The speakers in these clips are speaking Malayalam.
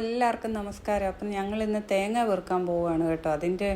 എല്ലാവർക്കും നമസ്കാരം. അപ്പം ഞങ്ങൾ ഇന്ന് തേങ്ങ വെറുക്കാൻ പോവുകയാണ് കേട്ടോ. അതിന്റെ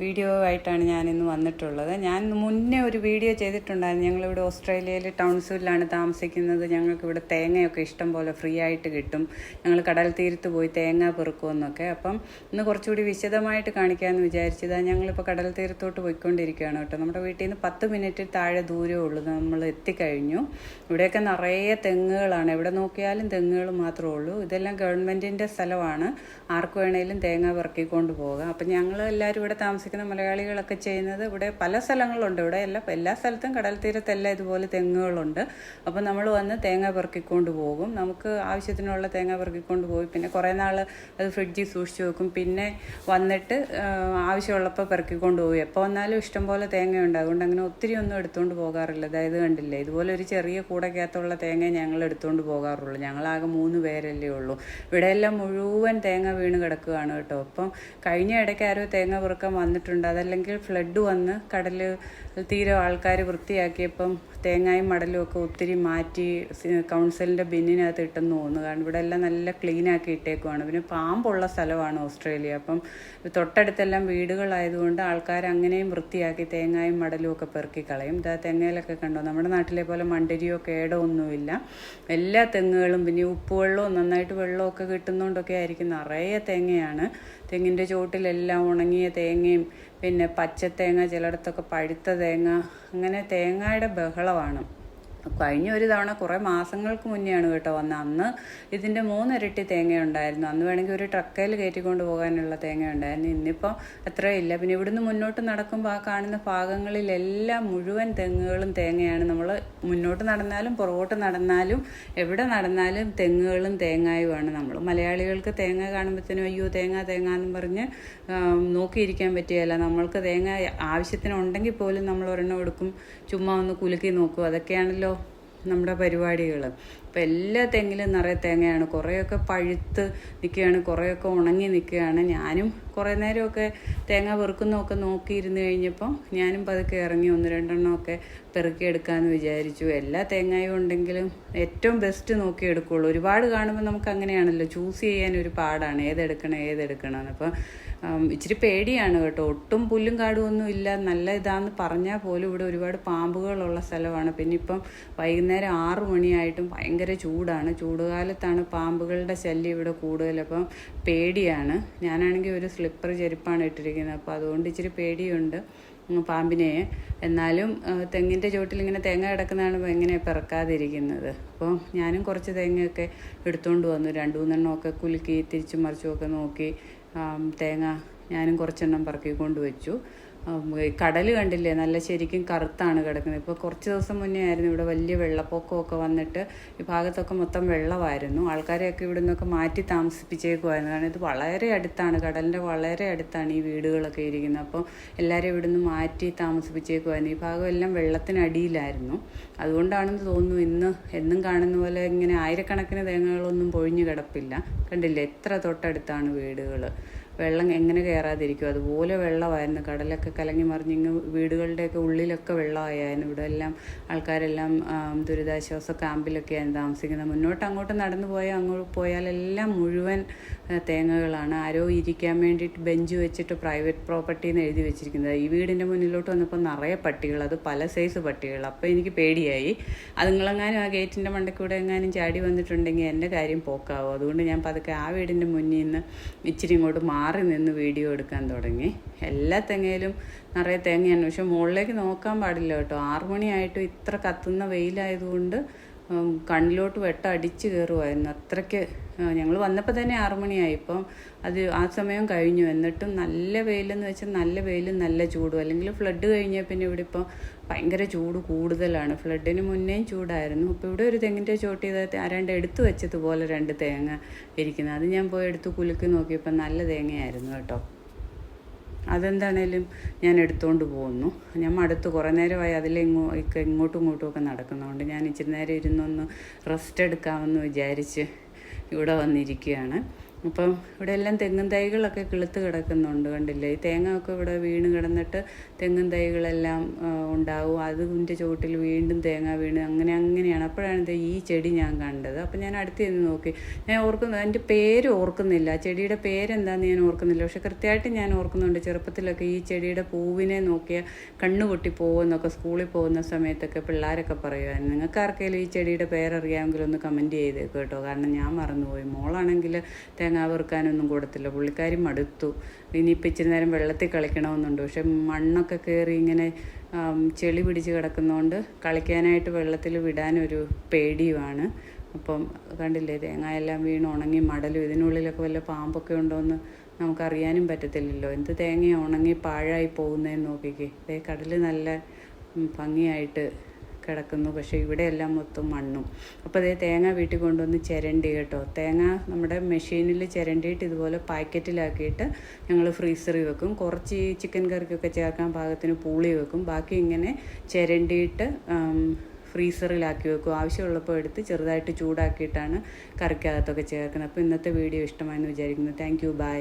വീഡിയോ ആയിട്ടാണ് ഞാൻ ഇന്ന് വന്നിട്ടുള്ളത്. ഞാൻ മുന്നേ ഒരു വീഡിയോ ചെയ്തിട്ടുണ്ടായിരുന്നു. ഞങ്ങളിവിടെ ഓസ്ട്രേലിയയിൽ ടൗൺസിലാണ് താമസിക്കുന്നത്. ഞങ്ങൾക്ക് ഇവിടെ തേങ്ങയൊക്കെ ഇഷ്ടം പോലെ ഫ്രീ ആയിട്ട് കിട്ടും. ഞങ്ങൾ കടൽ തീരത്ത് പോയി തേങ്ങ പെറുക്കുമെന്നൊക്കെ അപ്പം ഇന്ന് കുറച്ചുകൂടി വിശദമായിട്ട് കാണിക്കാമെന്ന് വിചാരിച്ചത് ഞങ്ങളിപ്പോൾ കടൽ തീരത്തോട്ട് പോയിക്കൊണ്ടിരിക്കുകയാണ് കേട്ടോ. നമ്മുടെ വീട്ടിൽ നിന്ന് പത്ത് മിനിറ്റ് താഴെ ദൂരമേ ഉള്ളൂ. നമ്മൾ എത്തിക്കഴിഞ്ഞു. ഇവിടെയൊക്കെ നിറയെ തെങ്ങുകളാണ്. എവിടെ നോക്കിയാലും തെങ്ങുകൾ മാത്രമേ ഉള്ളൂ. ഇതെല്ലാം ഗവൺമെന്റിന്റെ സ്ഥലമാണ്. ആർക്ക് വേണേലും തേങ്ങ പെറുക്കിക്കൊണ്ട് പോകാം അപ്പം ഞങ്ങൾ എല്ലാവരും ഇവിടെ താമസിക്കുന്ന മലയാളികളൊക്കെ ചെയ്യുന്നത് ഇവിടെ പല സ്ഥലങ്ങളുണ്ട്. ഇവിടെ എല്ലാ എല്ലാ സ്ഥലത്തും കടൽ തീരത്തെല്ലാം ഇതുപോലെ തെങ്ങുകളുണ്ട്. അപ്പം നമ്മൾ വന്ന് തേങ്ങ പെറുക്കിക്കൊണ്ട് പോകും. നമുക്ക് ആവശ്യത്തിനുള്ള തേങ്ങ പെറുക്കിക്കൊണ്ട് പോയി. പിന്നെ കുറേ നാൾ അത് ഫ്രിഡ്ജിൽ സൂക്ഷിച്ച് വെക്കും. പിന്നെ വന്നിട്ട് ആവശ്യമുള്ളപ്പോൾ പെറുക്കിക്കൊണ്ട് പോകും എപ്പോൾ വന്നാലും ഇഷ്ടംപോലെ തേങ്ങയുണ്ട്. അതുകൊണ്ട് അങ്ങനെ ഒത്തിരി ഒന്നും എടുത്തുകൊണ്ട് പോകാറില്ല. അതായത് കണ്ടില്ലേ? ഇതുപോലെ ഒരു ചെറിയ കൂടക്കകത്തുള്ള തേങ്ങ ഞങ്ങൾ എടുത്തുകൊണ്ട് പോകാറുള്ളൂ. ഞങ്ങളാകെ മൂന്ന് പേരല്ലേ ഉള്ളൂ. ഇവിടെയെല്ലാം മുഴുവൻ തേങ്ങ വീണ് കിടക്കുകയാണ് കേട്ടോ. അപ്പം കഴിഞ്ഞ ഇടയ്ക്ക് ആരോ തേങ്ങ പെറുക്കാൻ വന്നിട്ടുണ്ട്. അതല്ലെങ്കിൽ ഫ്ലഡ് വന്ന് കടൽ തീരെ ആൾക്കാർ വൃത്തിയാക്കിയപ്പം തേങ്ങയും മടലും ഒക്കെ ഒത്തിരി മാറ്റി കൗൺസിലിന്റെ ബിന്നിനകത്ത് ഇട്ടെന്ന് തോന്നുന്നു. കാരണം ഇവിടെ എല്ലാം നല്ല ക്ലീൻ ആക്കി ഇട്ടേക്കുവാണ്. പിന്നെ പാമ്പുള്ള സ്ഥലമാണ് ഓസ്ട്രേലിയ. അപ്പം തൊട്ടടുത്തെല്ലാം വീടുകളായതുകൊണ്ട് ആൾക്കാർ അങ്ങനെയും വൃത്തിയാക്കി തേങ്ങയും മടലും ഒക്കെ പെറുക്കി കളയും. ഇതാ തെങ്ങയിലൊക്കെ കണ്ടോ? നമ്മുടെ നാട്ടിലെ പോലെ മണ്ടരിയോ കേടോ ഒന്നുമില്ല. എല്ലാ തെങ്ങുകളും പിന്നെ ഉപ്പ് ഉപ്പുവെള്ളവും നന്നായിട്ട് വെള്ളമൊക്കെ കിട്ടുന്നതുകൊണ്ടൊക്കെ ആയിരിക്കും. നിറയെ തേങ്ങയാണ്. തെങ്ങിന്റെ ചുവട്ടിലെല്ലാം ഉണങ്ങിയ തേങ്ങയും പിന്നെ പച്ചത്തേങ്ങ ചിലയിടത്തൊക്കെ പഴുത്ത തേങ്ങ അങ്ങനെ തേങ്ങയുടെ ബഹളമാണ്. കഴിഞ്ഞ ഒരു തവണ കുറേ മാസങ്ങൾക്ക് മുന്നെയാണ് കേട്ടോ വന്ന. അന്ന് ഇതിന്റെ മൂന്നിരട്ടി തേങ്ങ ഉണ്ടായിരുന്നു അന്ന് വേണമെങ്കിൽ ഒരു ട്രക്കയിൽ കയറ്റിക്കൊണ്ട് പോകാനുള്ള തേങ്ങ ഉണ്ടായിരുന്നു ഇന്നിപ്പോൾ അത്രയില്ല. പിന്നെ ഇവിടുന്ന് മുന്നോട്ട് നടക്കുമ്പോൾ ആ കാണുന്ന ഭാഗങ്ങളിലെല്ലാം മുഴുവൻ തെങ്ങുകളും തേങ്ങയാണ്. നമ്മൾ മുന്നോട്ട് നടന്നാലും പുറകോട്ട് നടന്നാലും എവിടെ നടന്നാലും തെങ്ങുകളും തേങ്ങായുമാണ് നമ്മൾ മലയാളികൾക്ക് തേങ്ങ കാണുമ്പോഴത്തേനും അയ്യോ തേങ്ങ തേങ്ങ എന്ന് പറഞ്ഞ് നോക്കിയിരിക്കാൻ പറ്റുകയില്ല. നമ്മൾക്ക് തേങ്ങ ആവശ്യത്തിനുണ്ടെങ്കിൽ പോലും നമ്മൾ ഒരെണ്ണം എടുക്കും. ചുമ്മാ ഒന്ന് കുലുക്കി നോക്കും. അതൊക്കെയാണല്ലോ നമ്മുടെ പരിപാടികൾ ഇപ്പം എല്ലാ തെങ്ങിലും നിറയെ തേങ്ങയാണ്. കുറേയൊക്കെ പഴുത്ത് നിൽക്കുകയാണ് കുറേയൊക്കെ ഉണങ്ങി നിൽക്കുകയാണ്. ഞാനും കുറേ നേരമൊക്കെ തേങ്ങ പെറുക്കുന്നതൊക്കെ നോക്കിയിരുന്ന് കഴിഞ്ഞപ്പം ഞാനും പതുക്കെ ഇറങ്ങി ഒന്ന് രണ്ടെണ്ണമൊക്കെ പെറുക്കിയെടുക്കാമെന്ന് വിചാരിച്ചു. എല്ലാ തേങ്ങയും ഉണ്ടെങ്കിലും ഏറ്റവും ബെസ്റ്റ് നോക്കി എടുക്കുകയുള്ളൂ ഒരുപാട് കാണുമ്പോൾ നമുക്ക് അങ്ങനെയാണല്ലോ ചൂസ് ചെയ്യാൻ ഒരു പാടാണ്. ഏതെടുക്കണം ഏതെടുക്കണം അപ്പം ഇച്ചിരി പേടിയാണ് കേട്ടോ. ഒട്ടും പുല്ലും കാടും ഒന്നും ഇല്ല. നല്ല ഇതാന്ന് പറഞ്ഞാൽ പോലും ഇവിടെ ഒരുപാട് പാമ്പുകളുള്ള സ്ഥലമാണ്. പിന്നെ ഇപ്പം വൈകുന്നേരം ആറു മണിയായിട്ടും ഭയങ്കര ചൂടാണ്. ചൂടുകാലത്താണ് പാമ്പുകളുടെ ശല്യം ഇവിടെ കൂടുതൽ. അപ്പം പേടിയാണ്. ഞാനാണെങ്കിൽ ഒരു സ്ലിപ്പർ ചെരുപ്പാണ് ഇട്ടിരിക്കുന്നത്. അപ്പോൾ അതുകൊണ്ട് ഇച്ചിരി പേടിയുണ്ട് പാമ്പിനെ. എന്നാലും തെങ്ങിന്റെ ചോട്ടിൽ ഇങ്ങനെ തേങ്ങ കിടക്കുന്നതാണ് എങ്ങനെ പിറക്കാതിരിക്കുന്നത്. അപ്പോൾ ഞാനും കുറച്ച് തേങ്ങയൊക്കെ എടുത്തുകൊണ്ട് വന്നു. രണ്ട് മൂന്നെണ്ണമൊക്കെ കുലുക്കി തിരിച്ചും മറിച്ചുമൊക്കെ നോക്കി തേങ്ങ ഞാനും കുറച്ചെണ്ണം പറക്കി കൊണ്ടുവച്ചു കടൽ കണ്ടില്ലേ? നല്ല ശരിക്കും കറുത്താണ് കിടക്കുന്നത്. ഇപ്പോൾ കുറച്ച് ദിവസം മുന്നേ ആയിരുന്നു ഇവിടെ വലിയ വെള്ളപ്പൊക്കമൊക്കെ വന്നിട്ട് ഈ ഭാഗത്തൊക്കെ മൊത്തം വെള്ളമായിരുന്നു. ആൾക്കാരെയൊക്കെ ഇവിടെ നിന്നൊക്കെ മാറ്റി താമസിപ്പിച്ചേക്കുമായിരുന്നു കാരണം ഇത് വളരെ അടുത്താണ്. കടലിന്റെ വളരെ അടുത്താണ് ഈ വീടുകളൊക്കെ ഇരിക്കുന്നത്. അപ്പോൾ എല്ലാവരും ഇവിടെ നിന്ന് മാറ്റി താമസിപ്പിച്ചേക്കുമായിരുന്നു ഈ ഭാഗം എല്ലാം വെള്ളത്തിനടിയിലായിരുന്നു. അതുകൊണ്ടാണെന്ന് തോന്നുന്നു ഇന്ന് എന്നും കാണുന്ന പോലെ ഇങ്ങനെ ആയിരക്കണക്കിന് തേങ്ങകളൊന്നും പൊഴിഞ്ഞു കിടപ്പില്ല. കണ്ടില്ലേ? എത്ര തൊട്ടടുത്താണ് വീടുകൾ വെള്ളം എങ്ങനെ കയറാതിരിക്കും? അതുപോലെ വെള്ളമായിരുന്നു. കടലൊക്കെ കലങ്ങി മറിഞ്ഞിങ്ങ് വീടുകളുടെയൊക്കെ ഉള്ളിലൊക്കെ വെള്ളമായിരുന്നു ഇവിടെ എല്ലാം ആൾക്കാരെല്ലാം ദുരിതാശ്വാസ ക്യാമ്പിലൊക്കെയാണ് താമസിക്കുന്നത്. മുന്നോട്ട് അങ്ങോട്ട് നടന്നു പോയാൽ അങ്ങോട്ട് പോയാലെല്ലാം മുഴുവൻ തേങ്ങകളാണ്. ആരോ ഇരിക്കാൻ വേണ്ടിയിട്ട് ബെഞ്ച് വെച്ചിട്ട് പ്രൈവറ്റ് പ്രോപ്പർട്ടി എന്ന് എഴുതി വെച്ചിരിക്കുന്നത്. ഈ വീടിന്റെ മുന്നിലോട്ട് വന്നപ്പോൾ നിറയെ പട്ടികൾ അത് പല സൈസ് പട്ടികൾ. അപ്പോൾ എനിക്ക് പേടിയായി. അതുങ്ങളെങ്ങാനും ആ ഗേറ്റിന്റെ മണ്ടക്കൂടെ എങ്ങാനും ചാടി വന്നിട്ടുണ്ടെങ്കിൽ എന്റെ കാര്യം പോക്കാവും? അതുകൊണ്ട് ഞാൻ പതുക്കെ ആ വീടിന്റെ മുന്നിൽ നിന്ന് ഇച്ചിരി ഇങ്ങോട്ട് മാറി നിന്ന് വീഡിയോ എടുക്കാൻ തുടങ്ങി. എല്ലാ തെങ്ങയിലും നിറയെ തേങ്ങയാണ്. പക്ഷെ മുകളിലേക്ക് നോക്കാൻ പാടില്ല കേട്ടോ. ആറുമണിയായിട്ടും ഇത്ര കത്തുന്ന വെയിലായതുകൊണ്ട് കണ്ണിലോട്ട് വെട്ടം അടിച്ച് കയറുമായിരുന്നു അത്രയ്ക്ക് ഞങ്ങൾ വന്നപ്പോൾ തന്നെ ആറു മണിയായി. ഇപ്പം അത് ആ സമയം കഴിഞ്ഞു. എന്നിട്ടും നല്ല വെയിലെന്ന് വെച്ചാൽ നല്ല വെയിലും നല്ല ചൂടും. അല്ലെങ്കിൽ ഫ്ലഡ് കഴിഞ്ഞാൽ പിന്നെ ഇവിടെ ഇപ്പം ഭയങ്കര ചൂട് കൂടുതലാണ്. ഫ്ലഡിന് മുന്നേയും ചൂടായിരുന്നു. ഇപ്പോൾ ഇവിടെ ഒരു തെങ്ങിന്റെ ചോട്ടി ആരാണ്ട് എടുത്തു വെച്ചതുപോലെ രണ്ട് തേങ്ങ ഇരിക്കുന്നത് അത് ഞാൻ പോയി എടുത്ത് കുലുക്കി നോക്കിയപ്പോൾ നല്ല തേങ്ങയായിരുന്നു കേട്ടോ. അതെന്താണേലും ഞാൻ എടുത്തുകൊണ്ട് പോകുന്നു. ഞാൻ മടുത്ത് കുറേ നേരമായി അതിൽ ഇങ്ങോ ഇങ്ങോട്ടും ഇങ്ങോട്ടും ഒക്കെ നടക്കുന്നതുകൊണ്ട് ഞാൻ ഇച്ചിരി നേരം ഇരുന്നൊന്ന് റെസ്റ്റ് എടുക്കാമെന്ന് വിചാരിച്ച് ഇവിടെ വന്നിരിക്കുകയാണ്. അപ്പം ഇവിടെ എല്ലാം തെങ്ങും തൈകളൊക്കെ കിളുത്ത് കിടക്കുന്നുണ്ട് കണ്ടില്ലേ? ഈ തേങ്ങ ഒക്കെ ഇവിടെ വീണ് കിടന്നിട്ട് തെങ്ങും തൈകളെല്ലാം ഉണ്ടാവും. അതിന്റെ ചുവട്ടിൽ വീണ്ടും തേങ്ങ വീണ് അങ്ങനെ അങ്ങനെയാണ്. അപ്പോഴാണ് ഇത് ഈ ചെടി ഞാൻ കണ്ടത്. അപ്പം ഞാൻ അടുത്ത് നിന്ന് നോക്കി. ഞാൻ ഓർക്കുന്നു എന്റെ പേര് ഓർക്കുന്നില്ല. ചെടിയുടെ പേരെന്താണെന്ന് ഞാൻ ഓർക്കുന്നില്ല. പക്ഷെ കൃത്യമായിട്ട് ഞാൻ ഓർക്കുന്നുണ്ട് ചെറുപ്പത്തിലൊക്കെ ഈ ചെടിയുടെ പൂവിനെ നോക്കിയ കണ്ണുപൊട്ടി പോകുമെന്നൊക്കെ സ്കൂളിൽ പോകുന്ന സമയത്തൊക്കെ പിള്ളേരൊക്കെ പറയുമായിരുന്നു. നിങ്ങൾക്ക് ആർക്കെങ്കിലും ഈ ചെടിയുടെ പേരറിയാമെങ്കിൽ ഒന്ന് കമന്റ് ചെയ്തേക്കും കേട്ടോ. കാരണം ഞാൻ മറന്നുപോയി. മോളാണെങ്കിൽ തേങ്ങ വെറുക്കാനൊന്നും കൊടുത്തില്ല. പുള്ളിക്കാരി മടുത്തു. ഇനിയിപ്പോൾ ഇച്ചിരി നേരം വെള്ളത്തിൽ കളിക്കണമെന്നുണ്ട്. പക്ഷെ മണ്ണൊക്കെ കയറി ഇങ്ങനെ ചെളി പിടിച്ച് കിടക്കുന്നതുകൊണ്ട് കളിക്കാനായിട്ട് വെള്ളത്തിൽ വിടാനൊരു പേടിയുമാണ്. അപ്പം കണ്ടില്ലേ തേങ്ങ എല്ലാം വീണ് ഉണങ്ങി മടലും ഇതിനുള്ളിലൊക്കെ വല്ല പാമ്പൊക്കെ ഉണ്ടോയെന്ന് നമുക്കറിയാനും പറ്റത്തില്ലല്ലോ. എന്ത് തേങ്ങ ഉണങ്ങി പാഴായി പോകുന്നതെന്ന് നോക്കിക്കേ. ദേ കടൽ നല്ല ഭംഗിയായിട്ട് കിടക്കുന്നു. പക്ഷേ ഇവിടെയെല്ലാം മൊത്തം മണ്ണും. അപ്പോൾ അതേ തേങ്ങ വീട്ടിൽ കൊണ്ടുവന്ന് ചിരണ്ടി കേട്ടോ. തേങ്ങ നമ്മുടെ മെഷീനിൽ ചിരണ്ടിയിട്ട് ഇതുപോലെ പാക്കറ്റിലാക്കിയിട്ട് ഞങ്ങൾ ഫ്രീസറിൽ വെക്കും. കുറച്ച് ഈ ചിക്കൻ കറിക്കൊക്കെ ചേർക്കാൻ പാകത്തിന് പൂളി വെക്കും. ബാക്കി ഇങ്ങനെ ചിരണ്ടിയിട്ട് ഫ്രീസറിലാക്കി വെക്കും. ആവശ്യമുള്ളപ്പോൾ എടുത്ത് ചെറുതായിട്ട് ചൂടാക്കിയിട്ടാണ് കറിക്കകത്തൊക്കെ ചേർക്കുന്നത്. അപ്പോൾ ഇന്നത്തെ വീഡിയോ ഇഷ്ടമായെന്ന് വിചാരിക്കുന്നു. Thank you. ബൈ.